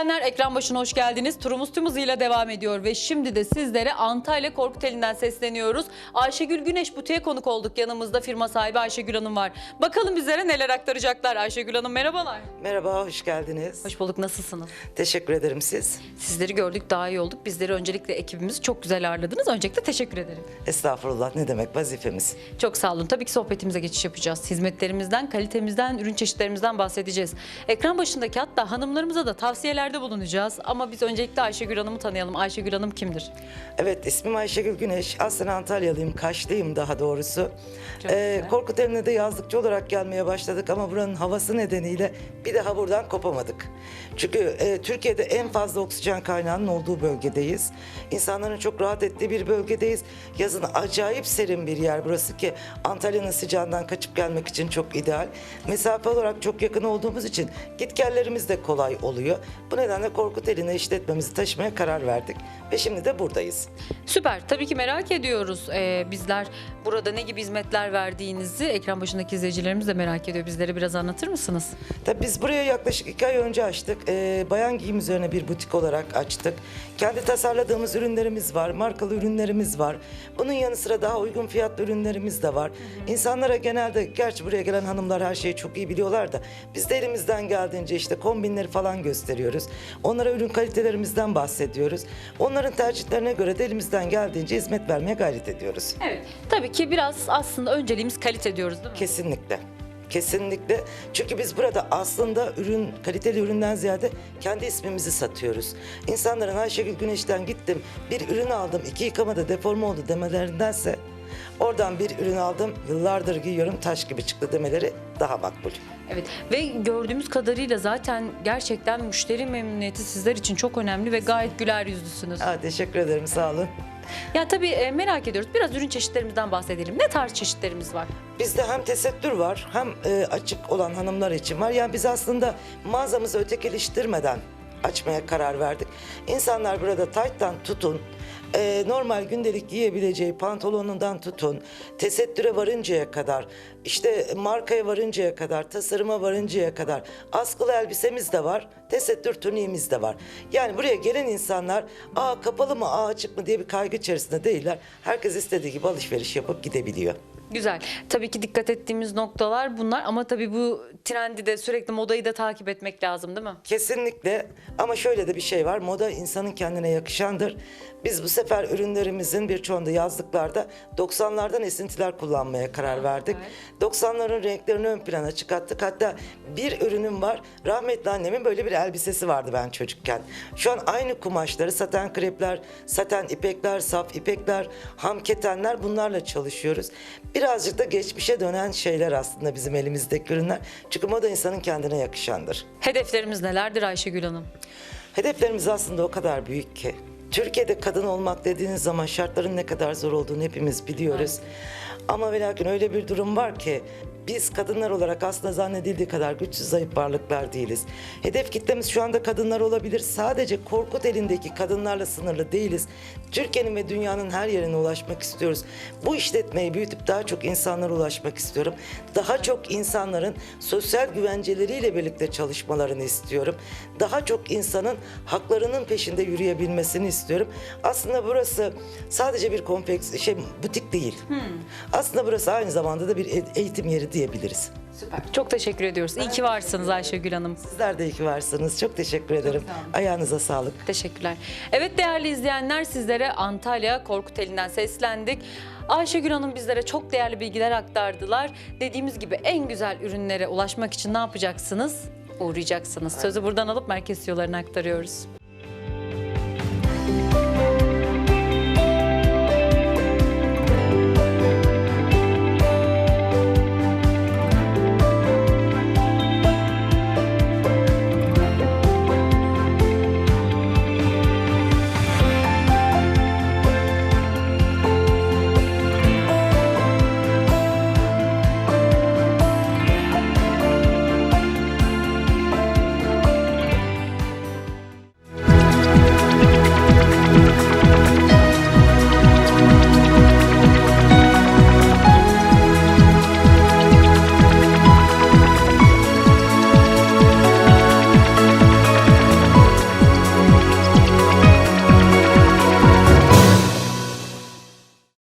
izleyenler ekran başına hoş geldiniz. Turumuz tüm hızıyla devam ediyor ve şimdi de sizlere Antalya Korkuteli'nden sesleniyoruz. Ayşegül Güneş Butiğe konuk olduk. Yanımızda firma sahibi Ayşegül Hanım var. Bakalım bizlere neler aktaracaklar. Ayşegül Hanım merhabalar. Merhaba, hoş geldiniz. Hoş bulduk. Nasılsınız? Teşekkür ederim siz. Sizleri gördük daha iyi olduk. Bizleri öncelikle ekibimizi çok güzel ağırladınız. Öncelikle teşekkür ederim. Estağfurullah ne demek vazifemiz. Çok sağ olun. Tabii ki sohbetimize geçiş yapacağız. Hizmetlerimizden, kalitemizden, ürün çeşitlerimizden bahsedeceğiz. Ekran başındaki hatta hanımlarımıza da tavsiyelerde bulunacağız. Ama biz öncelikle Ayşegül Hanım'ı tanıyalım. Ayşegül Hanım kimdir? Evet ismim Ayşegül Güneş. Aslında Antalyalıyım, Kaşlıyım daha doğrusu. Çok Ee, güzel. Korkut Eline de yazlıkçı olarak gelmeye başladık ama buranın havası nedeniyle bir daha buradan kopamadık. Çünkü e, Türkiye'de en fazla oksijen kaynağının olduğu bölgedeyiz. İnsanların çok rahat ettiği bir bölgedeyiz. Yazın acayip serin bir yer burası ki Antalya'nın sıcağından kaçıp gelmek için çok ideal. Mesafe olarak çok yakın olduğumuz için gitgellerimiz de kolay oluyor. Bu nedenle Korkut Eline işletmemizi taşımaya karar verdik ve şimdi de buradayız. Süper. Tabii ki merak ediyoruz. Ee, bizler burada ne gibi hizmetler verdiğinizi ekran başındaki izleyicilerimiz de merak ediyor. Bizlere biraz anlatır mısınız? Tabii biz buraya yaklaşık iki ay önce açtık. Ee, bayan giyim üzerine bir butik olarak açtık. Kendi tasarladığımız ürünlerimiz var, markalı ürünlerimiz var. Bunun yanı sıra daha uygun fiyatlı ürünlerimiz de var. İnsanlara genelde, gerçi buraya gelen hanımlar her şeyi çok iyi biliyorlar da biz de elimizden geldiğince işte kombinleri falan gösteriyoruz. Onlara ürün kalitelerimizden bahsediyoruz. Onların tercihlerine göre de elimizden geldiğince hizmet vermeye gayret ediyoruz. Evet. Tabii ki biraz aslında önceliğimiz kalite diyoruz değil mi? Kesinlikle. Kesinlikle. Çünkü biz burada aslında ürün, kaliteli üründen ziyade kendi ismimizi satıyoruz. İnsanların Ayşegül Güneş'ten gittim, bir ürün aldım, iki yıkamada deforme oldu demelerindense oradan bir ürün aldım, yıllardır giyiyorum, taş gibi çıktı demeleri daha makbul. Evet ve gördüğümüz kadarıyla zaten gerçekten müşteri memnuniyeti sizler için çok önemli ve gayet güler yüzlüsünüz. Aa, teşekkür ederim, sağ olun. Ya tabii e, merak ediyoruz. Biraz ürün çeşitlerimizden bahsedelim. Ne tarz çeşitlerimiz var? Bizde hem tesettür var hem e, açık olan hanımlar için var. Yani biz aslında mağazamızı ötekileştirmeden açmaya karar verdik. İnsanlar burada tayttan tutun, e, normal gündelik giyebileceği pantolonundan tutun, tesettüre varıncaya kadar, işte markaya varıncaya kadar, tasarıma varıncaya kadar askılı elbisemiz de var, tesettür tuniğimiz de var. Yani buraya gelen insanlar aa kapalı mı, aa açık mı diye bir kaygı içerisinde değiller. Herkes istediği gibi alışveriş yapıp gidebiliyor. Güzel. Tabii ki dikkat ettiğimiz noktalar bunlar ama tabii bu trendi de sürekli modayı da takip etmek lazım değil mi? Kesinlikle ama şöyle de bir şey var. Moda insanın kendine yakışandır. Biz bu sefer ürünlerimizin birçoğunda yazlıklarda 90'lardan esintiler kullanmaya karar verdik. 90'ların renklerini ön plana çıkarttık. Hatta bir ürünüm var. Rahmetli annemin böyle bir elbisesi vardı ben çocukken. Şu an aynı kumaşları saten krepler, saten ipekler, saf ipekler, ham ketenler bunlarla çalışıyoruz. Birazcık da geçmişe dönen şeyler aslında bizim elimizdeki ürünler. Çünkü moda insanın kendine yakışandır. Hedeflerimiz nelerdir Ayşegül Hanım? Hedeflerimiz aslında o kadar büyük ki. Türkiye'de kadın olmak dediğiniz zaman şartların ne kadar zor olduğunu hepimiz biliyoruz. Ama ve lakin öyle bir durum var ki biz kadınlar olarak aslında zannedildiği kadar güçsüz zayıf varlıklar değiliz. Hedef kitlemiz şu anda kadınlar olabilir. Sadece Korkut elindeki kadınlarla sınırlı değiliz. Türkiye'nin ve dünyanın her yerine ulaşmak istiyoruz. Bu işletmeyi büyütüp daha çok insanlara ulaşmak istiyorum. Daha çok insanların sosyal güvenceleriyle birlikte çalışmalarını istiyorum. Daha çok insanın haklarının peşinde yürüyebilmesini istiyorum. Aslında burası sadece bir kompleks şey butik değil. Aslında burası aynı zamanda da bir e- eğitim yeri diyebiliriz. Süper. Çok teşekkür ediyoruz. İyi ki varsınız Ayşegül Hanım. Sizler de iyi ki varsınız. Çok teşekkür ederim. Ayağınıza sağlık. Teşekkürler. Evet değerli izleyenler sizlere Antalya Korkuteli'nden seslendik. Ayşegül Hanım bizlere çok değerli bilgiler aktardılar. Dediğimiz gibi en güzel ürünlere ulaşmak için ne yapacaksınız? Uğrayacaksınız. Sözü buradan alıp merkez yollarına aktarıyoruz.